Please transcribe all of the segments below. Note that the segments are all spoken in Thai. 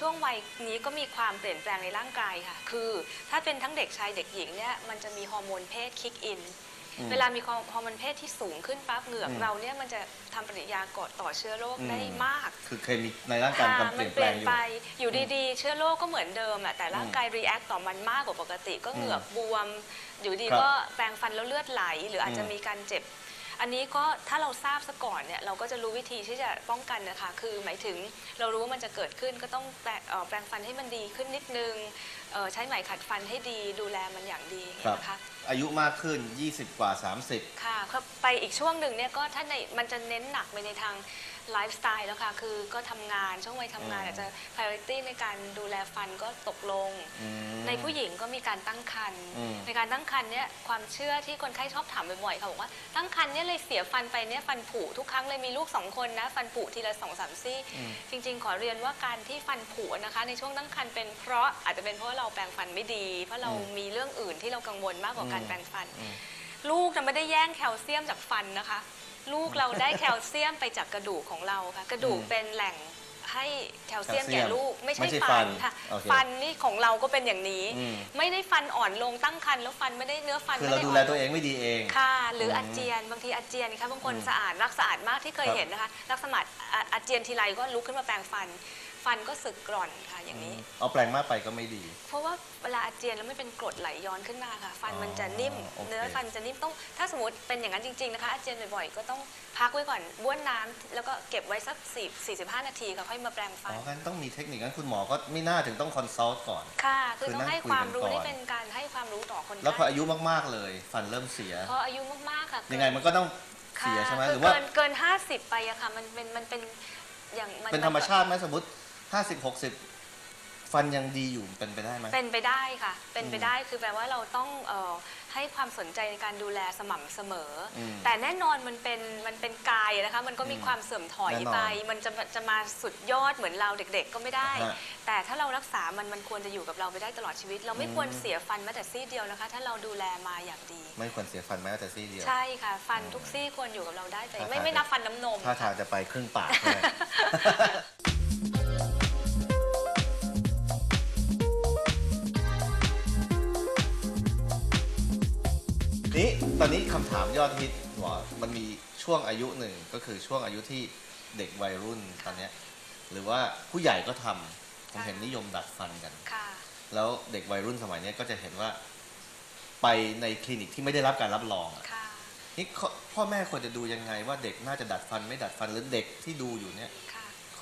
ช่วงวัยนี้ก็มีความเปลี่ยนแปลงในร่างกายค่ะ คือถ้าเป็นทั้งเด็กชายเด็กหญิงเนี่ย มันจะมีฮอร์โมนเพศคิกอินอืมเวลามีฮอร์โมนเพศที่สูงขึ้นปั๊บเหงือกอืมเราเนี่ยมันจะทำปฏิกิริยากดต่อเชื้อโรคอืมได้มากคือเคยมีในร่างกายมีการเปมัลี่ยนเปแปลลี่ยงนอยู่ ไป อยู่ดีๆ เชื้อโรคก็เหมือนเดิมอะแต่ร่างกายรีแอคต่อมันมากกว่าปกติ ก็เหงือกบวม อยู่ดีครับก็แปรงฟันแล้วเลือดไหล หรืออาจจะอืมมีการเจ็บ อันนี้ก็ถ้าเราทราบซะก่อนเนี่ยเราก็จะรู้วิธีที่จะป้องกันนะคะ คือหมายถึงเรารู้ว่ามันจะเกิดขึ้นก็ต้องแปรงเอ่อแปรงฟันให้มันดีขึ้นนิดนึงเอ่อใช้ไหมขัดฟันให้ดีดูแลมันอย่างดีครับ นะคะ อายุมากขึ้น 20 กว่า 30 ค่ะครับไปอีกช่วงหนึ่งเนี่ยก็ถ้าในมันจะเน้นหนักไปในทาง ไลฟ์สไตล์แล้วค่ะ คือก็ทำงานช่วงวัยทำงานอืมอาจจะ priority ในการดูแลฟันก็ตกลง อืม ในผู้หญิงก็มีการตั้งครรภ์อืม ในการตั้งครรภ์เนี่ยความเชื่อที่คนไข้ชอบถามบ่อยๆค่ะบอกว่าตั้งครรภ์เนี่ยเลยเสียฟันไปเนี่ยฟันผุทุกครั้งเลยมีลูกสองคนนะฟันผุทีละสองสามซี่อืมจริงๆ ขอเรียนว่าการที่ฟันผุนะคะ ในช่วงตั้งครรภ์เป็นเพราะอาจจะเป็นเพราะว่าเราแปรงฟันไม่ดี เพราะเราอืมมีเรื่องอื่นที่เรากังวลมากกว่าการแปรงฟันอืมลูกจะไม่ได้แย่งแคลเซียมจากฟันนะคะ ลูกเราได้แคลเซียมไปจากกระดูกของเราค่ะ กระดูกอืมเป็นแหล่งให้แคลเซียมแคลเซีแก่ยมลูกไม่ใช่ไม่ใช่ฟันฟันค่ะโอเคฟันนี่ของเราก็เป็นอย่างนี้อืมไม่ได้ฟันอ่อนลงตั้งครรภ์แล้วฟันไม่ได้เนื้อฟันคือไม่เราได้ดูอ่แลอนตัวเองไม่ดีเองค่ะ หรือมอาเจียนบางทีอาเจียนนะคะบางคนอืมสะอาดรักสะอาดมากที่เคยครับเห็นนะคะรักสะอาดอะอาเจียนทีไรก็ลุกขึ้นมาแปรงฟัน ฟันก็สึกกร่อนค่ะอย่างนี้ เอาแปลงมากไปก็ไม่ดี เพราะว่าเวลาอาเจียนแล้วไม่เป็นกรดไหลย้อนขึ้นมาค่ะ ฟันอ๋อมันจะนิ่มโอเค เนื้อฟันจะนิ่มต้อง ถ้าสมมติเป็นอย่างนั้นจริงๆนะคะอาเจียนบ่อยๆก็ต้องพักไว้ก่อนบ้วนน้ำแล้วก็เก็บไว้สัก4 45 นาทีค่ะค่อยมาแปรงฟัอ๋นองั้นต้องมีเทคนิคงั้นคุณหมอก็ไม่น่าถึงต้องคอนซัลท์ก่อน ค่ะ คือคือต้องนั่งให้คุยความกันรู้ก่อน นี่เป็นการให้ความรู้ต่อคนแล้วพอไข้อายุมากๆเลย ฟันเริ่มเสีย พออายุมากๆค่ะยังไงมันก็ต้องค่ะเสียใช่ไหมคืหรือว่า เกินเกิน 50 ไปอะค่ะมันเป็นมันเป็นอย่างมันเป็นธรรมชาติไหมสมมติ 50 60ฟันยังดีอยู่เป็นไปได้ไหม เป็นไปได้ค่ะ เป็นไปอืมได้คือแปลว่าเราต้องเอ่อให้ความสนใจในการดูแลสม่ำเสมออมแต่แน่นอนมันเป็นมันเป็นกายนะคะ มันก็มีอืมความเสื่อมถอยแน่นอนไป มันจะจะมาสุดยอดเหมือนเราเด็กๆ ก็ไม่ได้ ฮะแต่ถ้าเรารักษามันมันควรจะอยู่กับเราไปได้ตลอดชีวิต เราไม่อืม ควรเสียฟันแม้แต่ซี่เดียวนะคะ ถ้าเราดูแลมาอย่างดี ไม่ควรเสียฟันแม้แต่ซี่เดียว ใช่ค่ะ ฟันทุกซี่ควรอยู่กับเราได้แต่ถ้าไม่ทางไม่นับฟันน้ำนม ถ้าทางจะไปครึ่งปากเลย ตอนนี้คำถามยอดฮิตหมอมันมีช่วงอายุหนึ่งก็คือช่วงอายุที่เด็กวัยรุ่นตอนเนี้ยหรือว่าผู้ใหญ่ก็ทำผมเห็นนิยมดัดฟันกัน ค่ะ แล้วเด็กวัยรุ่นสมัยเนี้ยก็จะเห็นว่า ไปในคลินิกที่ไม่ได้รับการรับรองอะ ค่ะ นี่เขาพ่อแม่ควรจะดูยังไงว่าเด็กน่าจะดัดฟันไม่ดัดฟันหรือเด็กที่ดูอยู่เนี่ยค่ะ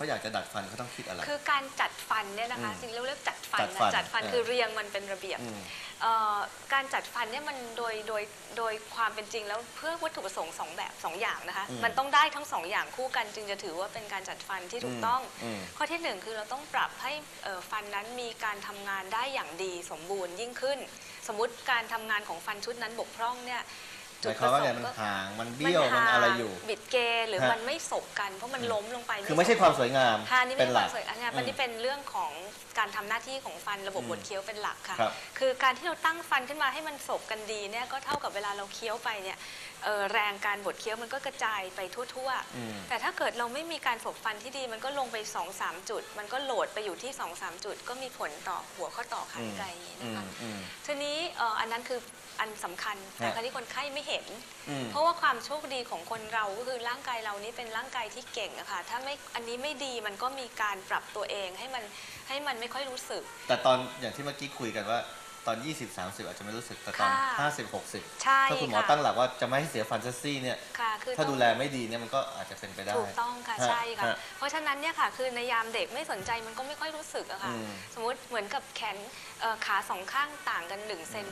เขาอยากจะดัดฟันเขาต้องคิดอะไร คือการจัดฟันเนี่ยนะคะอืมสิ่งเราเรียกจัดฟันจัดนะฟันจัดฟันเออ คือเรียงมันเป็นระเบียบอืม เอ่อการจัดฟันเนี่ยมันโดยโดยโดยความเป็นจริงแล้วเพื่อวัตถุประสงค์สองแบบสองอย่างนะคะอืมมันต้องได้ทั้งสองอย่างคู่กันจึงจะถือว่าเป็นการจัดฟันที่ถูกต้อง อืมข้อที่หนึ่งคือเราต้องปรับให้เอ่อฟันนั้นมีการทำงานได้อย่างดีสมบูรณ์ยิ่งขึ้น สมมุติการทำงานของฟันชุดนั้นบกพร่องเนี่ย หมายความว่าไงมันห่างมันเบี้ยวมันอะไรอยู่ บิดเกหรือฮะ มันไม่สบกัน เพราะมันล้มลงไปคือไม่ใช่ความสวยงามค่ะนี่เป็ไม่นใช่หคลัวากมสวยอันนี้อืมมันที่เป็นเรื่องของการทำหน้าที่ของฟันระบบอืมบดเคี้ยวเป็นหลักค่ะ ครับ คือการที่เราตั้งฟันขึ้นมาให้มันสบกันดีเนี่ยก็เท่ากับเวลาเราเคี้ยวไปเนี่ยเอ่อ แรงการบดเคี้ยวมันก็กระจายไปทั่วอืมๆแต่ถ้าเกิดเราไม่มีการสบฟันที่ดีมันก็ลงไป2อสจุด มันก็โหลดไปอยู่ที่2อสจุด ก็มีผลต่อหัวข้อต่อขาไกลอืนะมคะอืมทีนี้เอ่ออันนั้นคืออันสำคัญแต่ฮะคราวนี้คนไข้ไม่เห็นอืมเพราะว่าความโชคดีของคนเราก็คือร่างกายเรานี้เป็นร่างกายที่เก่งอะค่ะถ้าไม่อันนี้ไม่ดีมันก็มีการปรับตัวเองให้มันให้มันไม่ค่อยรู้สึก แต่ตอนอย่างที่เมื่อกี้คุยกันว่า ตอน 20 30 อาจจะไม่รู้สึกแต่ตอน ค่ะ50 60 ใช่ถ้าคุณหมอค่ะ ตั้งหลักว่าจะไม่ให้เสียฟันซัสซี่เนี่ย ค่ะคือถ้าต้อง ดูแลไม่ดีเนี่ยมันก็อาจจะเป็นไปได้ถูกต้องค่ะฮะใช่ค่ะฮะเพราะฉะนั้นเนี่ยค่ะคือในยามเด็กไม่สนใจมันก็ไม่ค่อยรู้สึกอะค่ะ อืมสมมติเหมือนกับแขนเอ่อขาสองข้างต่างกัน1เซน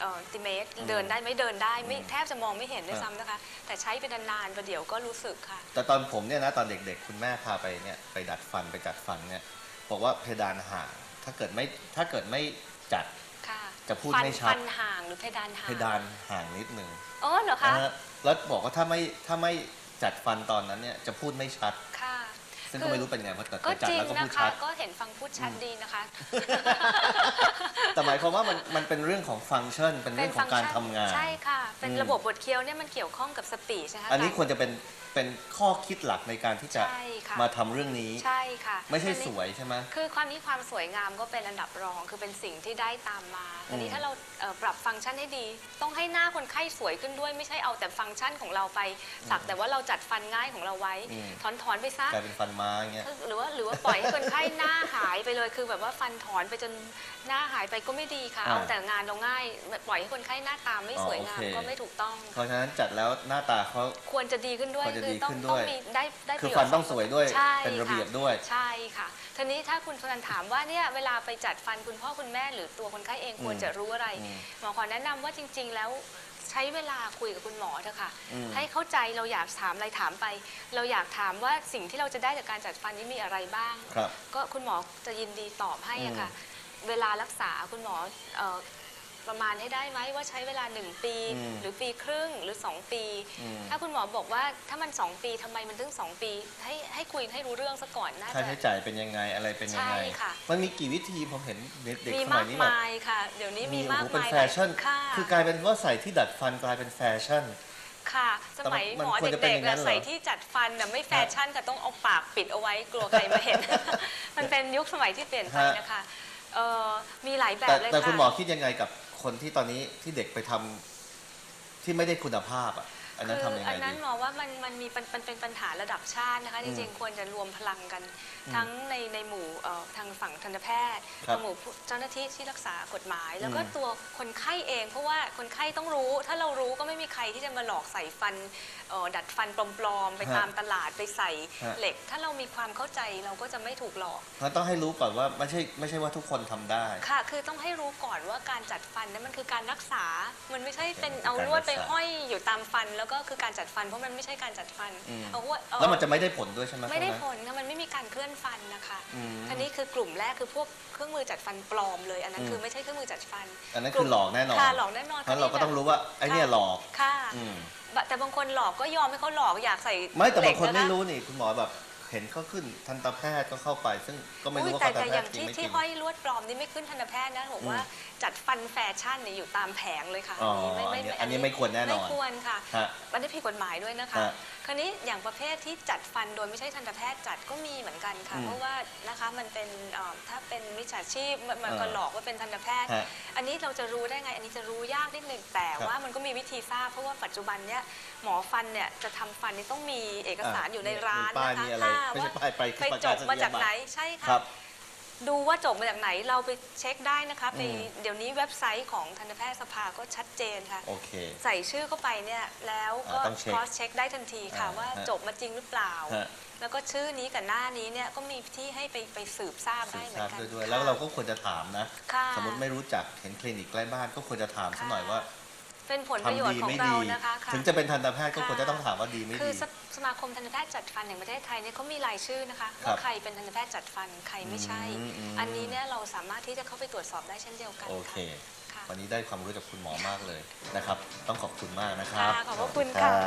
เอ่อติเมตร อืมเดินได้ไหม่เดินได้ไม่อืมแทบจะมองไม่เห็นด้วยฮะซ้ำนะคะ แต่ใช้เป็นนานๆประเดี๋ยวก็รู้สึกค่ะ แต่ตอนผมเนี่ยนะตอนเด็กๆ คุณแม่พาไปเนี่ยไปดัดฟันไปจัดฟันเนี่ยบอกว่าเพดานห่างถ้าเกิดไม่ถ้าเกิดไม่จัดค่ะ จะพูดฟันไม่ชัดฟันห่างหรือเพดานห่างเพดานห่างนิดนึงอ๋อเหรอคะนะฮะแล้วบอกว่าถ้าไม่ถ้าไม่จัดฟันตอนนั้นเนี่ยจะพูดไม่ชัด ค่ะซึ่งก็ไม่รู้เป็นไงเพราะแต่ก็จัดจริงแล้วก็พูนะดคะชัด ก็เห็นฟังพูดชัดดีนะคะ แต่แต่หมายความว่ามันมันเป็นเรื่องของฟังก์ชันเป็นเรื่องของการทำงาน ใช่ค่ะ เป็นอืม ระบบบทเคี้ยวเนี่ยมันเกี่ยวข้องกับสปีชนะคะอันนี้ควรจะเป็นเป็นข้อคิดหลักในการที่จะใช่ค่ะ มาทำเรื่องนี้ ใช่ค่ะไม่ใช่อันนี้สวยใช่ไหม คือความนี้ความสวยงามก็เป็นอันดับรอง คือเป็นสิ่งที่ได้ตามมาทีนี้อืมถ้าเราเอ่อปรับฟังก์ชันให้ดี ต้องให้หน้าคนไข้สวยขึ้นด้วย ไม่ใช่เอาแต่ฟังก์ชันของเราไปสักแต่ว่าเราจัดฟันง่ายของเราไว้อืมถอนถอนๆไปซะ กลายเป็นฟันม้าอย่างเงี้ย หรือว่าหรือว่าปล่อยให้คนไข้หน้าหายไปเลยคือแบบว่าฟันถอนไปจนหน้าหายไปก็ไม่ดีค่ะ อ่าเอาแต่งานเราง่ายปล่อยให้คนไข้หน้าตาไม่สวยงามอ๋อโอเค ก็ไม่ถูกต้อง เพราะฉะนั้นจัดแล้วหน้าตาเขาควรจะดีขึ้นด้วย ควรจะคืดีต้องขึ้นต้ด้องวยมีได้ได้คือประโยชฟันน์ต้องสวยด้วย ใช่เป็นระเบียบค่ด้วยใช่ค่ะทีนี้ถ้าคุณชนันถามว่าเนี่ยเวลาไปจัดฟันคุณพ่อคุณแม่หรือตัวคนไข้เองควรจะรู้อะไร อืมหมอขอแนะนำว่าจริง ๆ แล้วใช้เวลาคุยกับคุณหมอเถอะค่ะ อืม ให้เข้าใจเราอยากถามอะไรถามไป เราอยากถามว่าสิ่งที่เราจะได้จากการจัดฟันนี้มีอะไรบ้าง ครับ ก็คุณหมอจะยินดีตอบให้อะค่ะ เวลารักษาคุณหมอเอ่อ ประมาณให้ได้ไหมว่าใช้เวลา 1 ปี อืมหรือปีครึ่งหรือ 2 ปี อืม ถ้าคุณหมอบอกว่าถ้ามัน 2 ปีทำไมมันถึง 2 ปี ให้ให้คุยให้รู้เรื่องซะก่อนน่าค่าจะ ใช้จ่ายเป็นยังไงอะไรเป็นยังไง ใช่ค่ะ มันมีกี่วิธีผมเห็นเด็กมีๆสมัมายกนี้แบบมายค่ะ เดี๋ยวนี้มีโอ้มากโหเป็นมายแฟชั่น ค่ะคือกลายเป็นว่าใส่ที่ดัดฟันกลายเป็นแฟชั่น ค่ะ สมัยแต่มันหมอควรจะเป็นเด็อกย่างนั้ๆนอะเหรอ ใส่ที่จัดฟันน่ะไม่แฟชั่นค่ะต้องเอาปากปิดเอาไว้กลัวใครมาเห็น มันเป็นยุคสมัยที่เปลี่ยนไปฮะนะคะเอ่อมีหลายแบแต่บเลยแต่คุณหมอค่ะคิดยังไงกับ คนที่ตอนนี้ที่เด็กไปทำที่ไม่ได้คุณภาพอะ อันนั้นคือทำยังอัไงนนั้นดีหมอว่ามันมันมีมันเป็นเป็นปัญหาระดับชาตินะคะ จริงๆ ควรจะรวมพลังกัน ทั้งในในหมู่เอ่อทางฝั่งทันตแพทย์ครับทางหมู่ผู้เจ้าหน้าที่ที่รักษากฎหมาย แล้วก็อืมตัวคนไข้เอง เพราะว่าคนไข้ต้องรู้ ถ้าเรารู้ก็ไม่มีใครที่จะมาหลอกใส่ฟันเอ่อดัดฟันปลอมๆ ไปฮะตามตลาดไปใส่ฮะ เหล็ก ถ้าเรามีความเข้าใจเราก็จะไม่ถูกหลอกเพราะต้องให้รู้ก่อนว่าไม่ใช่ไม่ใช่ว่าทุกคนทำได้ ค่ะ คือต้องให้รู้ก่อนว่าการจัดฟันนั้นมันคือการรักษา มันไม่ใช่เป็นเป็นเอาการลวดไปรักษาห้อยอยู่ตามฟันแล้วก็คือการจัดฟันเพราะมันไม่ใช่การจัดฟันอืม เอาว่าเอาแล้วมันจะไม่ได้ผลด้วยใช่ไหมไม่ได้พวกนั้นผลค่ะมันไม่มีการเคลื่อนฟันนะคะอืมอันนี้คือกลุ่มแรกคือพวกเครื่องมือจัดฟันปลอมเลยอันนั้นอืม คือไม่ใช่เครื่องมือจัดฟันอันนั้นคือหลอกแน่นอนค่ะหลอกแน่นอนเพราะเราก็ต้องรู้ว่าไอ้เนี่ยหลอกค่ะ อืมแต่บางคนหลอกก็ยอมให้เขาหลอกอยากใส่ไม่แต่บางคนเหล็ไม่กะะรู้นี่คุณหมอแบบเห็นเขาขึ้นทันตแพทย์ก็เข้าไป ซึ่งก็ไม่อุ๊รู้ยว่าแต่ทันตแต่แพอทย่างย์จริงที่ไม่จที่ริง ห้อยลวดปลอมนี่ไม่ขึ้นทันตแพทย์นะบอกว่า จัดฟันแฟชั่นเนี่ยอยู่ตามแผงเลยค่ะอ๋อไม่อันนี้อันนี้ไม่ควรแน่นอนไม่ควรค่ะฮะมันได้ผิดกฎหมายด้วยนะคะ ฮะคราวนี้อย่างประเภทที่จัดฟันโดยไม่ใช่ทันตแพทย์จัดก็มีเหมือนกันค่ะ อืมเพราะว่านะคะมันเป็นเอ่อถ้าเป็นมิจฉาชีพมันมันเออก็หลอกว่าเป็นทันตแพทย์ ฮะอันนี้เราจะรู้ได้ไง อันนี้จะรู้ยากนิดหนึ่งแต่ครับว่ามันก็มีวิธีทราบเพราะว่าปัจจุบันเนี้ยหมอฟันเนี่ยจะทำฟันนี่ต้องมีเอกสารอะอยู่ในร้านมีป้ายนะคะมีอะไรค่ะไม่ใช่ว่าป้ายไปไปประจกาศบมาจากไหนนียบัตรใช่ครัค่ะ บ ดูว่าจบมาจากไหนเราไปเช็คได้นะคะไปอืมเดี๋ยวนี้เว็บไซต์ของทันตแพทยสภาก็ชัดเจนค่ะ โอเค ใส่ชื่อเข้าไปเนี่ยแล้วก็อ่าต้องเช็ค cross check ได้ทันทีค่ะอ่าว่าฮะจบมาจริงหรือเปล่า ฮะแล้วก็ชื่อนี้กับหน้านี้เนี่ยก็มีที่ให้ไปไปสืบทราบสืได้บเหมืทอราบนกันด้วยด้วยค่ะแล้วเราก็ควรจะถามนะ ค่ะ สมมติไม่รู้จักเห็นคลินิกใกล้บ้านก็ควรจะถามสักหน่อยว่า เป็นผลประโยทำชดีน์ของไม่เราดีนะคะค่ะ ถึงจะเป็นทันตแพทย์ก็ค่ะควรจะต้องถามว่าดีไม่คือดีสสมาคมทันตแพทย์จัดฟันแห่งประเทศไทยเนี่ยเขามีรายชื่อนะคะครับว่าใครเป็นทันตแพทย์จัดฟันใครไม่ใช่ อืมอืม อันนี้เนี่ยเราสามารถที่จะเข้าไปตรวจสอบได้เช่นเดียวกันโอเค ค่ะ วันนี้ได้ความรู้จากคุณหมอมากเลยนะครับ ต้องขอบคุณมากนะครัค่ะบขอบพระคุณสวัสดีค่ะ รับ